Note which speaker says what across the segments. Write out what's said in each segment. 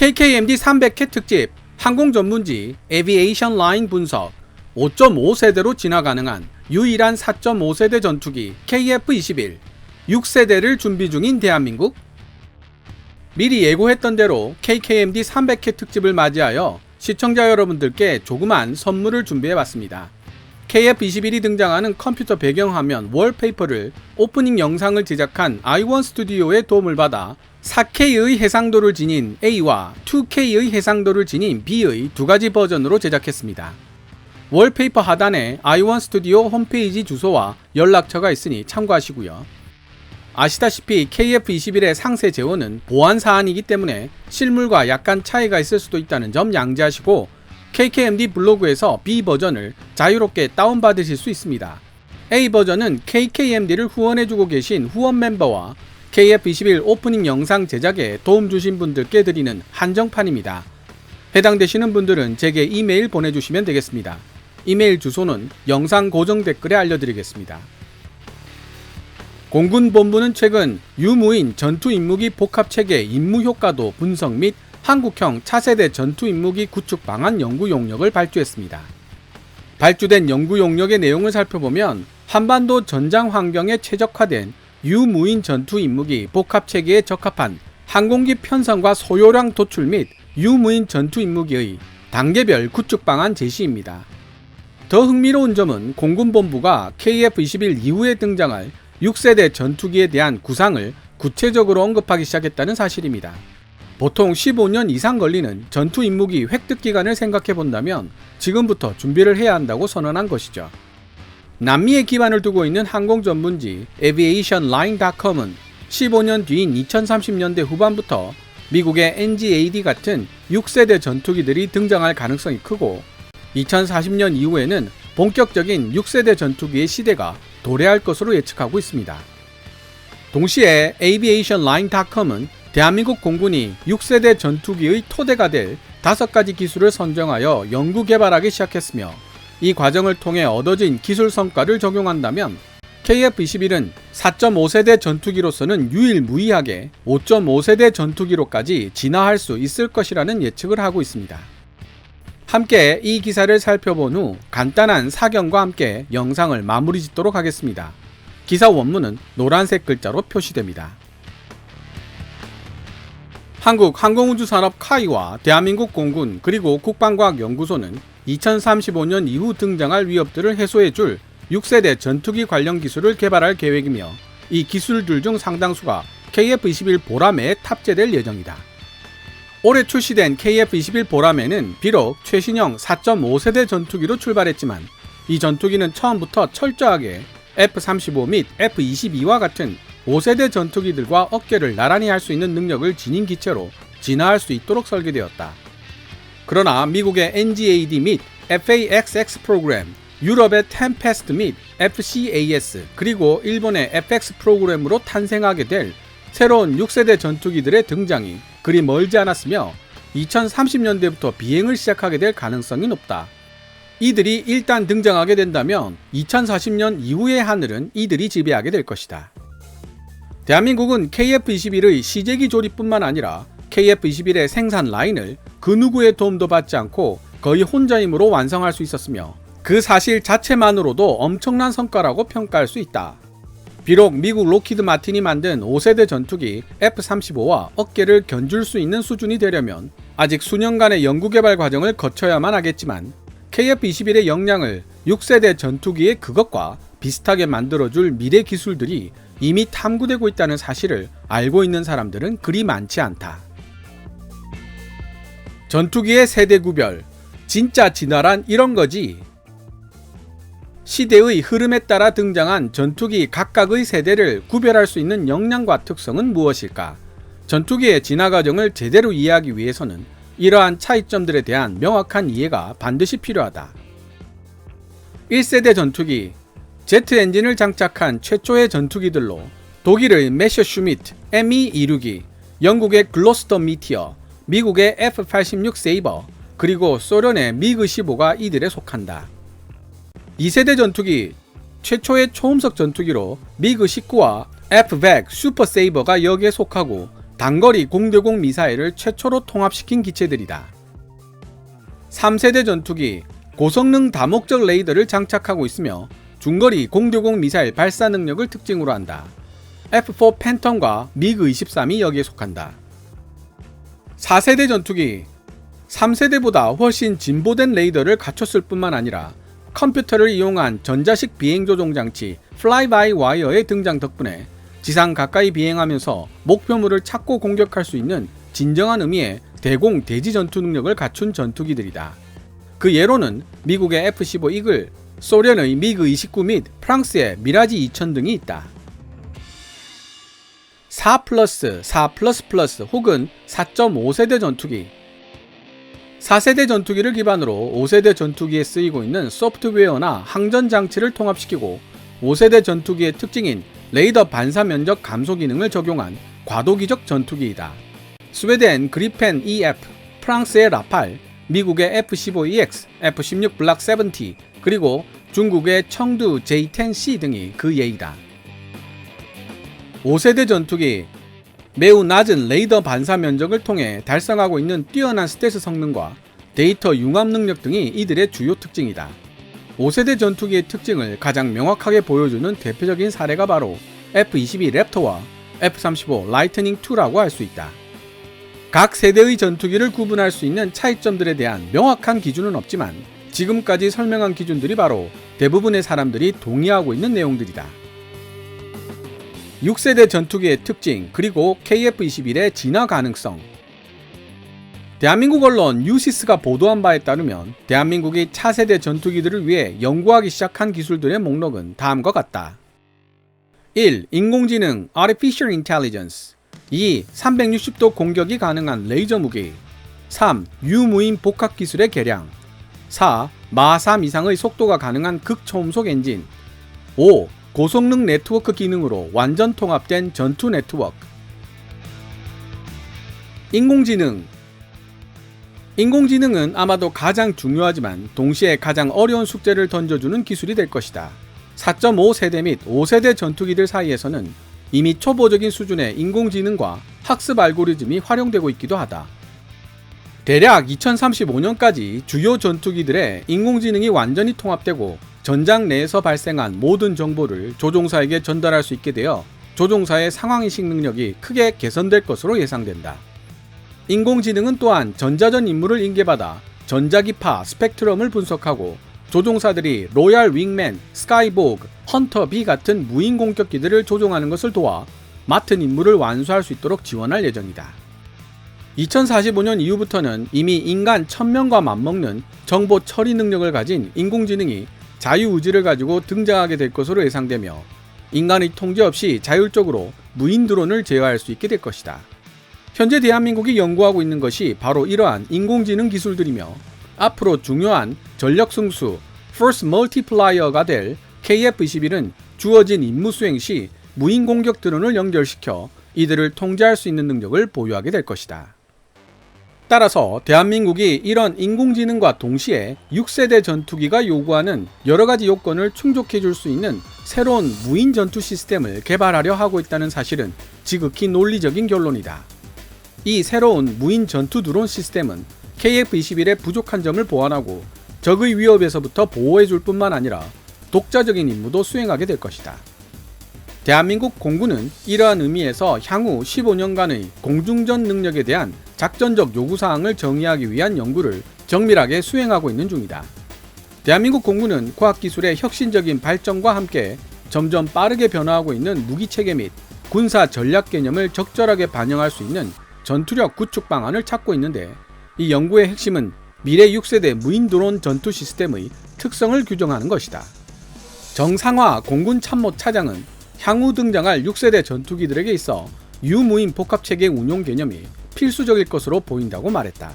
Speaker 1: KKMD 300회 특집 항공 전문지 에비에이션 라인 분석 5.5세대로 진화 가능한 유일한 4.5세대 전투기 KF-21 6세대를 준비 중인 대한민국 미리 예고했던 대로 KKMD 300회 특집을 맞이하여 시청자 여러분들께 조그만 선물을 준비해 봤습니다. KF21이 등장하는 컴퓨터 배경화면 월페이퍼를 오프닝 영상을 제작한 i1 스튜디오의 도움을 받아 4K의 해상도를 지닌 A와 2K의 해상도를 지닌 B의 두 가지 버전으로 제작했습니다. 월페이퍼 하단에 i1 스튜디오 홈페이지 주소와 연락처가 있으니 참고하시고요. 아시다시피 KF21의 상세 재원은 보안 사안이기 때문에 실물과 약간 차이가 있을 수도 있다는 점 양지하시고 KKMD 블로그에서 B 버전을 자유롭게 다운받으실 수 있습니다. A 버전은 KKMD를 후원해주고 계신 후원 멤버와 KF21 오프닝 영상 제작에 도움 주신 분들께 드리는 한정판입니다. 해당되시는 분들은 제게 이메일 보내주시면 되겠습니다. 이메일 주소는 영상 고정 댓글에 알려드리겠습니다. 공군 본부는 최근 유무인 전투 임무기 복합 체계 임무 효과도 분석 및 한국형 차세대 전투 임무기 구축 방안 연구 용역을 발주했습니다. 발주된 연구 용역의 내용을 살펴보면 한반도 전장 환경에 최적화된 유무인 전투 임무기 복합 체계에 적합한 항공기 편성과 소요량 도출 및 유무인 전투 임무기의 단계별 구축 방안 제시입니다. 더 흥미로운 점은 공군본부가 KF-21 이후에 등장할 6세대 전투기에 대한 구상을 구체적으로 언급하기 시작했다는 사실입니다. 보통 15년 이상 걸리는 전투 임무기 획득 기간을 생각해 본다면 지금부터 준비를 해야 한다고 선언한 것이죠. 남미에 기반을 두고 있는 항공 전문지 aviationline.com은 15년 뒤인 2030년대 후반부터 미국의 NGAD 같은 6세대 전투기들이 등장할 가능성이 크고 2040년 이후에는 본격적인 6세대 전투기의 시대가 도래할 것으로 예측하고 있습니다. 동시에 aviationline.com은 대한민국 공군이 6세대 전투기의 토대가 될 다섯 가지 기술을 선정하여 연구 개발하기 시작했으며 이 과정을 통해 얻어진 기술 성과를 적용한다면 KF-21은 4.5세대 전투기로서는 유일무이하게 5.5세대 전투기로까지 진화할 수 있을 것이라는 예측을 하고 있습니다. 함께 이 기사를 살펴본 후 간단한 사경과 함께 영상을 마무리 짓도록 하겠습니다. 기사 원문은 노란색 글자로 표시됩니다. 한국 항공우주산업 카이와 대한민국 공군 그리고 국방과학연구소는 2035년 이후 등장할 위협들을 해소해줄 6세대 전투기 관련 기술을 개발할 계획이며 이 기술들 중 상당수가 KF-21 보람에 탑재될 예정이다. 올해 출시된 KF-21 보람에는 비록 최신형 4.5세대 전투기로 출발했지만 이 전투기는 처음부터 철저하게 F-35 및 F-22와 같은 5세대 전투기들과 어깨를 나란히 할 수 있는 능력을 지닌 기체로 진화할 수 있도록 설계되었다. 그러나 미국의 NGAD 및 FAXX 프로그램, 유럽의 템페스트 및 FCAS, 그리고 일본의 FX 프로그램으로 탄생하게 될 새로운 6세대 전투기들의 등장이 그리 멀지 않았으며 2030년대부터 비행을 시작하게 될 가능성이 높다. 이들이 일단 등장하게 된다면 2040년 이후의 하늘은 이들이 지배하게 될 것이다. 대한민국은 KF-21의 시제기 조립뿐만 아니라 KF-21의 생산 라인을 그 누구의 도움도 받지 않고 거의 혼자 힘으로 완성할 수 있었으며 그 사실 자체만으로도 엄청난 성과라고 평가할 수 있다. 비록 미국 로키드 마틴이 만든 5세대 전투기 F-35와 어깨를 견줄 수 있는 수준이 되려면 아직 수년간의 연구개발 과정을 거쳐야만 하겠지만 KF-21의 역량을 6세대 전투기의 그것과 비슷하게 만들어줄 미래 기술들이 이미 탐구되고 있다는 사실을 알고 있는 사람들은 그리 많지 않다. 전투기의 세대 구별. 진짜 진화란 이런 거지. 시대의 흐름에 따라 등장한 전투기 각각의 세대를 구별할 수 있는 역량과 특성은 무엇일까? 전투기의 진화 과정을 제대로 이해하기 위해서는 이러한 차이점들에 대한 명확한 이해가 반드시 필요하다. 1세대 전투기 제트 엔진을 장착한 최초의 전투기들로 독일의 메셔 슈미트 ME262, 영국의 글로스터 미티어, 미국의 F-86 세이버, 그리고 소련의 미그 15가 이들에 속한다. 2세대 전투기 최초의 초음속 전투기로 미그 19와 F-100 슈퍼 세이버가 여기에 속하고 단거리 공대공 미사일을 최초로 통합시킨 기체들이다. 3세대 전투기 고성능 다목적 레이더를 장착하고 있으며 중거리 공대공 미사일 발사 능력을 특징으로 한다. F4 팬텀과 미그 23이 여기에 속한다. 4세대 전투기 3세대보다 훨씬 진보된 레이더를 갖췄을 뿐만 아니라 컴퓨터를 이용한 전자식 비행 조종 장치 플라이바이 와이어의 등장 덕분에 지상 가까이 비행하면서 목표물을 찾고 공격할 수 있는 진정한 의미의 대공 대지 전투 능력을 갖춘 전투기들이다. 그 예로는 미국의 F-15 이글, 소련의 미그 29및 프랑스의 미라지 2000 등이 있다. 4 플러스, 4 플러스 플러스 혹은 4.5세대 전투기 4세대 전투기를 기반으로 5세대 전투기에 쓰이고 있는 소프트웨어나 항전 장치를 통합시키고 5세대 전투기의 특징인 레이더 반사 면적 감소 기능을 적용한 과도기적 전투기이다. 스웨덴 그리펜 EF, 프랑스의 라팔, 미국의 F-15EX, F-16 블락 70, 그리고 중국의 청두 J-10C 등이 그 예이다. 5세대 전투기 매우 낮은 레이더 반사 면적을 통해 달성하고 있는 뛰어난 스텔스 성능과 데이터 융합 능력 등이 이들의 주요 특징이다. 5세대 전투기의 특징을 가장 명확하게 보여주는 대표적인 사례가 바로 F-22 랩터와 F-35 라이트닝 2라고 할 수 있다. 각 세대의 전투기를 구분할 수 있는 차이점들에 대한 명확한 기준은 없지만 지금까지 설명한 기준들이 바로 대부분의 사람들이 동의하고 있는 내용들이다. 6세대 전투기의 특징 그리고 KF-21의 진화 가능성 대한민국 언론 유시스가 보도한 바에 따르면 대한민국이 차세대 전투기들을 위해 연구하기 시작한 기술들의 목록은 다음과 같다. 1. 인공지능 Artificial Intelligence 2. 360도 공격이 가능한 레이저 무기 3. 유무인 복합 기술의 개량 4. 마3 이상의 속도가 가능한 극초음속 엔진 5. 고성능 네트워크 기능으로 완전 통합된 전투 네트워크 인공지능 인공지능은 아마도 가장 중요하지만 동시에 가장 어려운 숙제를 던져주는 기술이 될 것이다. 4.5 세대 및 5세대 전투기들 사이에서는 이미 초보적인 수준의 인공지능과 학습 알고리즘이 활용되고 있기도 하다. 대략 2035년까지 주요 전투기들의 인공지능이 완전히 통합되고 전장 내에서 발생한 모든 정보를 조종사에게 전달할 수 있게 되어 조종사의 상황인식 능력이 크게 개선될 것으로 예상된다. 인공지능은 또한 전자전 임무를 인계받아 전자기파 스펙트럼을 분석하고 조종사들이 로얄 윙맨, 스카이보그, 헌터 B 같은 무인 공격기들을 조종하는 것을 도와 맡은 임무를 완수할 수 있도록 지원할 예정이다. 2045년 이후부터는 이미 인간 1000명과 맞먹는 정보 처리 능력을 가진 인공지능이 자유의지를 가지고 등장하게 될 것으로 예상되며 인간의 통제 없이 자율적으로 무인 드론을 제어할 수 있게 될 것이다. 현재 대한민국이 연구하고 있는 것이 바로 이러한 인공지능 기술들이며 앞으로 중요한 전력 승수 First Multiplier가 될 KF-21은 주어진 임무 수행 시 무인 공격 드론을 연결시켜 이들을 통제할 수 있는 능력을 보유하게 될 것이다. 따라서 대한민국이 이런 인공지능과 동시에 6세대 전투기가 요구하는 여러 가지 요건을 충족해 줄 수 있는 새로운 무인 전투 시스템을 개발하려 하고 있다는 사실은 지극히 논리적인 결론이다. 이 새로운 무인 전투 드론 시스템은 KF-21의 부족한 점을 보완하고 적의 위협에서부터 보호해 줄 뿐만 아니라 독자적인 임무도 수행하게 될 것이다. 대한민국 공군은 이러한 의미에서 향후 15년간의 공중전 능력에 대한 작전적 요구사항을 정의하기 위한 연구를 정밀하게 수행하고 있는 중이다. 대한민국 공군은 과학기술의 혁신적인 발전과 함께 점점 빠르게 변화하고 있는 무기체계 및 군사 전략 개념을 적절하게 반영할 수 있는 전투력 구축 방안을 찾고 있는데 이 연구의 핵심은 미래 6세대 무인 드론 전투 시스템의 특성을 규정하는 것이다. 정상화 공군 참모 차장은 향후 등장할 6세대 전투기들에게 있어 유무인 복합체계 운용 개념이 필수적일 것으로 보인다고 말했다.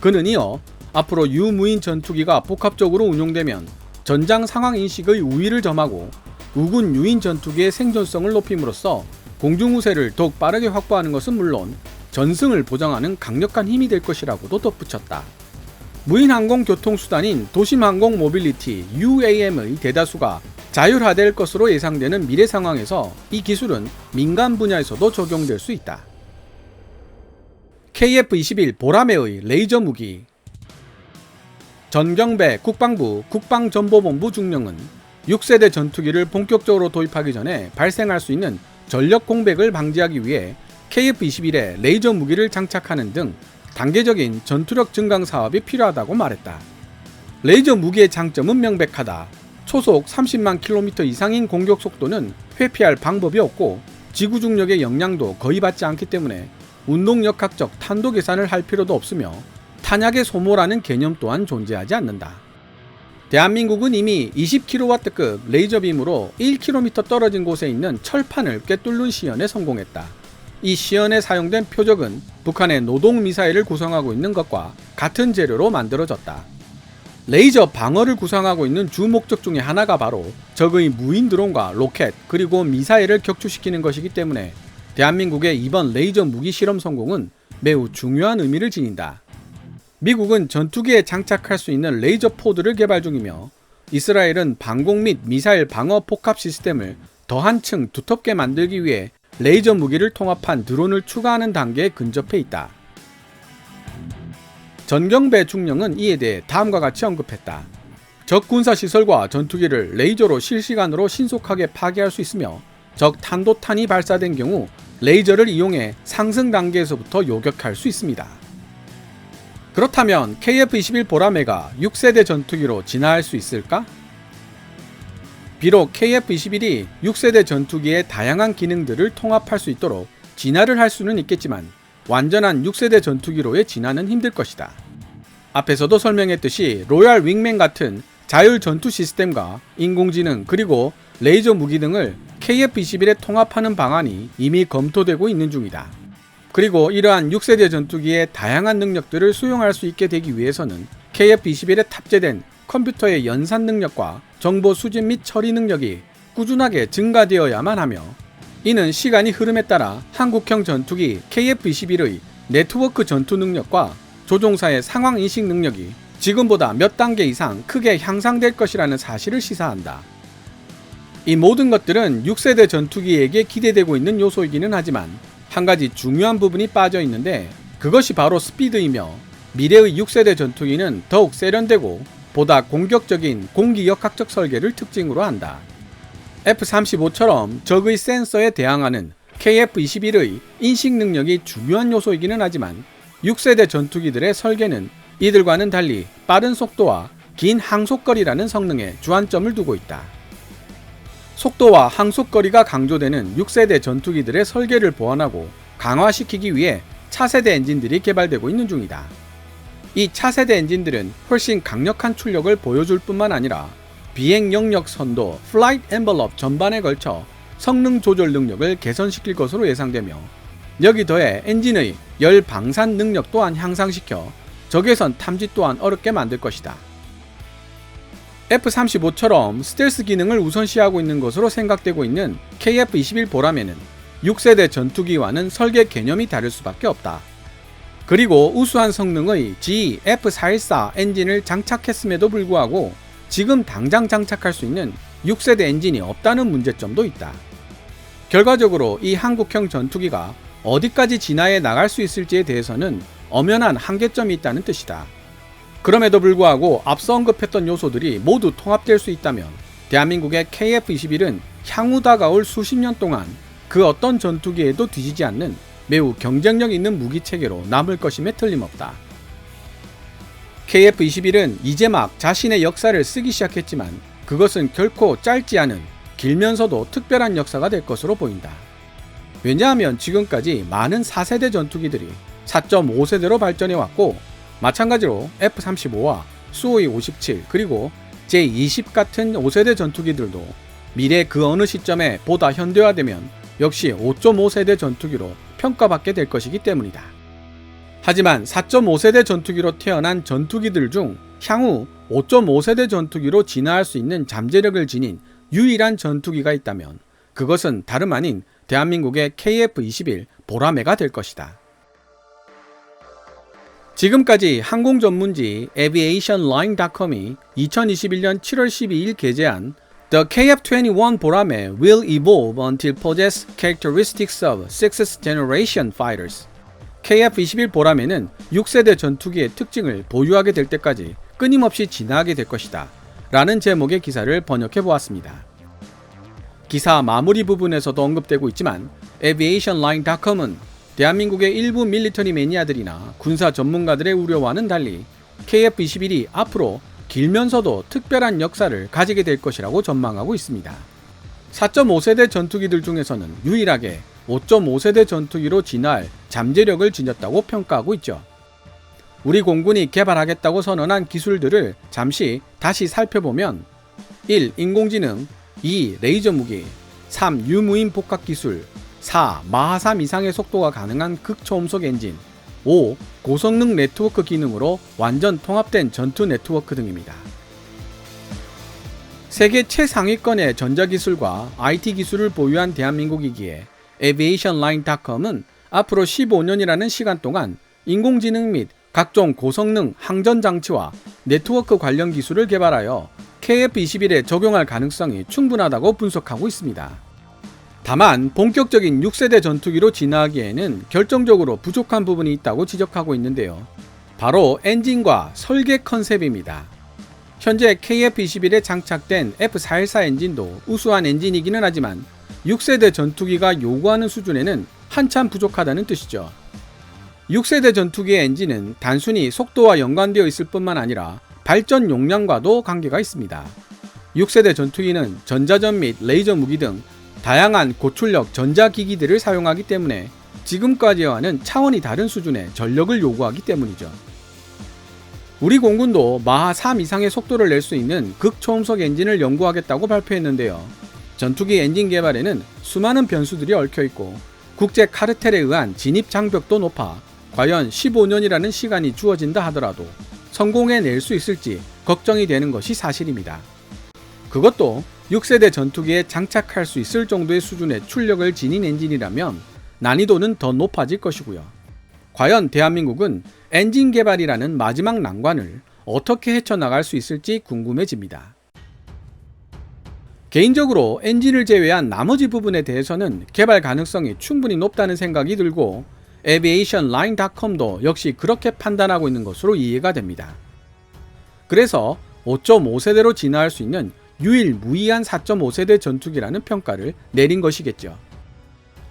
Speaker 1: 그는 이어 앞으로 유무인 전투기가 복합적으로 운용되면 전장 상황 인식의 우위를 점하고 우군 유인 전투기의 생존성을 높임으로써 공중 우세를 더욱 빠르게 확보하는 것은 물론 전승을 보장하는 강력한 힘이 될 것이라고도 덧붙였다. 무인 항공 교통 수단인 도심 항공 모빌리티 UAM의 대다수가 자율화될 것으로 예상되는 미래 상황에서 이 기술은 민간 분야에서도 적용될 수 있다. KF-21 보라매의 레이저 무기 전경배 국방부 국방정보본부 중령은 6세대 전투기를 본격적으로 도입하기 전에 발생할 수 있는 전력 공백을 방지하기 위해 KF-21에 레이저 무기를 장착하는 등 단계적인 전투력 증강 사업이 필요하다고 말했다. 레이저 무기의 장점은 명백하다. 초속 30만 킬로미터 이상인 공격 속도는 회피할 방법이 없고 지구 중력의 영향도 거의 받지 않기 때문에 운동역학적 탄도 계산을 할 필요도 없으며 탄약의 소모라는 개념 또한 존재하지 않는다. 대한민국은 이미 20kW급 레이저빔으로 1km 떨어진 곳에 있는 철판을 꿰뚫는 시연에 성공했다. 이 시연에 사용된 표적은 북한의 노동 미사일을 구성하고 있는 것과 같은 재료로 만들어졌다. 레이저 방어를 구성하고 있는 주 목적 중의 하나가 바로 적의 무인 드론과 로켓 그리고 미사일을 격추시키는 것이기 때문에 대한민국의 이번 레이저 무기 실험 성공은 매우 중요한 의미를 지닌다. 미국은 전투기에 장착할 수 있는 레이저 포드를 개발 중이며 이스라엘은 방공 및 미사일 방어 폭합 시스템을 더 한층 두텁게 만들기 위해 레이저 무기를 통합한 드론을 추가하는 단계에 근접해 있다. 전경배 중령은 이에 대해 다음과 같이 언급했다. 적 군사 시설과 전투기를 레이저로 실시간으로 신속하게 파괴할 수 있으며 적 탄도탄이 발사된 경우 레이저를 이용해 상승 단계에서부터 요격할 수 있습니다. 그렇다면 KF-21 보라매가 6세대 전투기로 진화할 수 있을까? 비록 KF-21이 6세대 전투기의 다양한 기능들을 통합할 수 있도록 진화를 할 수는 있겠지만 완전한 6세대 전투기로의 진화는 힘들 것이다. 앞에서도 설명했듯이 로얄 윙맨 같은 자율 전투 시스템과 인공지능 그리고 레이저 무기 등을 KF-21에 통합하는 방안이 이미 검토되고 있는 중이다. 그리고 이러한 6세대 전투기의 다양한 능력들을 수용할 수 있게 되기 위해서는 KF-21에 탑재된 컴퓨터의 연산 능력과 정보 수집 및 처리 능력이 꾸준하게 증가되어야만 하며 이는 시간이 흐름에 따라 한국형 전투기 KF-21의 네트워크 전투 능력과 조종사의 상황 인식 능력이 지금보다 몇 단계 이상 크게 향상될 것이라는 사실을 시사한다. 이 모든 것들은 6세대 전투기에게 기대되고 있는 요소이기는 하지만 한 가지 중요한 부분이 빠져 있는데 그것이 바로 스피드이며 미래의 6세대 전투기는 더욱 세련되고 보다 공격적인 공기역학적 설계를 특징으로 한다. F-35처럼 적의 센서에 대항하는 KF-21의 인식 능력이 중요한 요소이기는 하지만 6세대 전투기들의 설계는 이들과는 달리 빠른 속도와 긴 항속거리라는 성능에 주안점을 두고 있다. 속도와 항속거리가 강조되는 6세대 전투기들의 설계를 보완하고 강화시키기 위해 차세대 엔진들이 개발되고 있는 중이다. 이 차세대 엔진들은 훨씬 강력한 출력을 보여줄 뿐만 아니라 비행 영역 선도, 플라이트 엠벌럽 전반에 걸쳐 성능 조절 능력을 개선시킬 것으로 예상되며 여기 더해 엔진의 열 방산 능력 또한 향상시켜 적외선 탐지 또한 어렵게 만들 것이다. F-35처럼 스텔스 기능을 우선시하고 있는 것으로 생각되고 있는 KF-21 보라매는 6세대 전투기와는 설계 개념이 다를 수밖에 없다. 그리고 우수한 성능의 G F414 엔진을 장착했음에도 불구하고 지금 당장 장착할 수 있는 6세대 엔진이 없다는 문제점도 있다. 결과적으로 이 한국형 전투기가 어디까지 진화해 나갈 수 있을지에 대해서는 엄연한 한계점이 있다는 뜻이다. 그럼에도 불구하고 앞서 언급했던 요소들이 모두 통합될 수 있다면 대한민국의 KF-21은 향후 다가올 수십 년 동안 그 어떤 전투기에도 뒤지지 않는 매우 경쟁력 있는 무기 체계로 남을 것임에 틀림없다. KF-21은 이제 막 자신의 역사를 쓰기 시작했지만 그것은 결코 짧지 않은 길면서도 특별한 역사가 될 것으로 보인다. 왜냐하면 지금까지 많은 4세대 전투기들이 4.5세대로 발전해 왔고 마찬가지로 F-35와 수호이 57 그리고 제20 같은 5세대 전투기들도 미래 그 어느 시점에 보다 현대화되면 역시 5.5세대 전투기로 평가받게 될 것이기 때문이다. 하지만 4.5세대 전투기로 태어난 전투기들 중 향후 5.5세대 전투기로 진화할 수 있는 잠재력을 지닌 유일한 전투기가 있다면 그것은 다름 아닌 대한민국의 KF-21 보라매가 될 것이다. 지금까지 항공 전문지 aviationline.com이 2021년 7월 12일 게재한 The KF-21 보라매 will evolve until possess characteristics of sixth generation fighters KF-21 보람에는 6세대 전투기의 특징을 보유하게 될 때까지 끊임없이 진화하게 될 것이다. 라는 제목의 기사를 번역해 보았습니다. 기사 마무리 부분에서도 언급되고 있지만 aviationline.com은 대한민국의 일부 밀리터리 매니아들이나 군사 전문가들의 우려와는 달리 KF-21이 앞으로 길면서도 특별한 역사를 가지게 될 것이라고 전망하고 있습니다. 4.5세대 전투기들 중에서는 유일하게 5.5세대 전투기로 진화할 잠재력을 지녔다고 평가하고 있죠. 우리 공군이 개발하겠다고 선언한 기술들을 잠시 다시 살펴보면 1. 인공지능 2. 레이저 무기 3. 유무인 복합 기술 4. 마하 3 이상의 속도가 가능한 극초음속 엔진 5. 고성능 네트워크 기능으로 완전 통합된 전투 네트워크 등입니다. 세계 최상위권의 전자기술과 IT 기술을 보유한 대한민국이기에 aviationline.com은 앞으로 15년이라는 시간 동안 인공지능 및 각종 고성능 항전 장치와 네트워크 관련 기술을 개발하여 KF-21에 적용할 가능성이 충분하다고 분석하고 있습니다. 다만 본격적인 6세대 전투기로 진화하기에는 결정적으로 부족한 부분이 있다고 지적하고 있는데요. 바로 엔진과 설계 컨셉입니다. 현재 KF-21에 장착된 F414 엔진도 우수한 엔진이기는 하지만 6세대 전투기가 요구하는 수준에는 한참 부족하다는 뜻이죠. 6세대 전투기의 엔진은 단순히 속도와 연관되어 있을 뿐만 아니라 발전 용량과도 관계가 있습니다. 6세대 전투기는 전자전 및 레이저 무기 등 다양한 고출력 전자기기들을 사용하기 때문에 지금까지와는 차원이 다른 수준의 전력을 요구하기 때문이죠. 우리 공군도 마하 3 이상의 속도를 낼 수 있는 극초음속 엔진을 연구하겠다고 발표했는데요. 전투기 엔진 개발에는 수많은 변수들이 얽혀 있고 국제 카르텔에 의한 진입 장벽도 높아 과연 15년이라는 시간이 주어진다 하더라도 성공해낼 수 있을지 걱정이 되는 것이 사실입니다. 그것도 6세대 전투기에 장착할 수 있을 정도의 수준의 출력을 지닌 엔진이라면 난이도는 더 높아질 것이고요. 과연 대한민국은 엔진 개발이라는 마지막 난관을 어떻게 헤쳐나갈 수 있을지 궁금해집니다. 개인적으로 엔진을 제외한 나머지 부분에 대해서는 개발 가능성이 충분히 높다는 생각이 들고 aviationline.com도 역시 그렇게 판단하고 있는 것으로 이해가 됩니다. 그래서 5.5세대로 진화할 수 있는 유일무이한 4.5세대 전투기라는 평가를 내린 것이겠죠.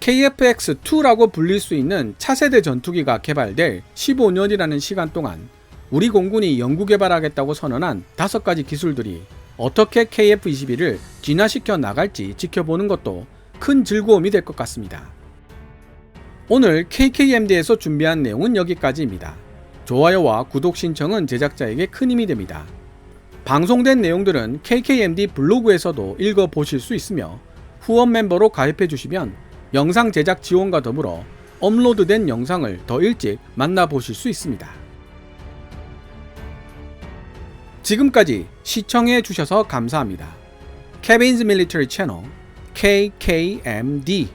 Speaker 1: KFX-2라고 불릴 수 있는 차세대 전투기가 개발될 15년이라는 시간 동안 우리 공군이 연구 개발하겠다고 선언한 다섯 가지 기술들이 어떻게 KF-21을 진화시켜 나갈지 지켜보는 것도 큰 즐거움이 될 것 같습니다. 오늘 KKMD에서 준비한 내용은 여기까지입니다. 좋아요와 구독 신청은 제작자에게 큰 힘이 됩니다. 방송된 내용들은 KKMD 블로그에서도 읽어보실 수 있으며 후원 멤버로 가입해 주시면 영상 제작 지원과 더불어 업로드된 영상을 더 일찍 만나보실 수 있습니다. 지금까지 시청해 주셔서 감사합니다. 케빈즈 밀리터리 채널 KKMD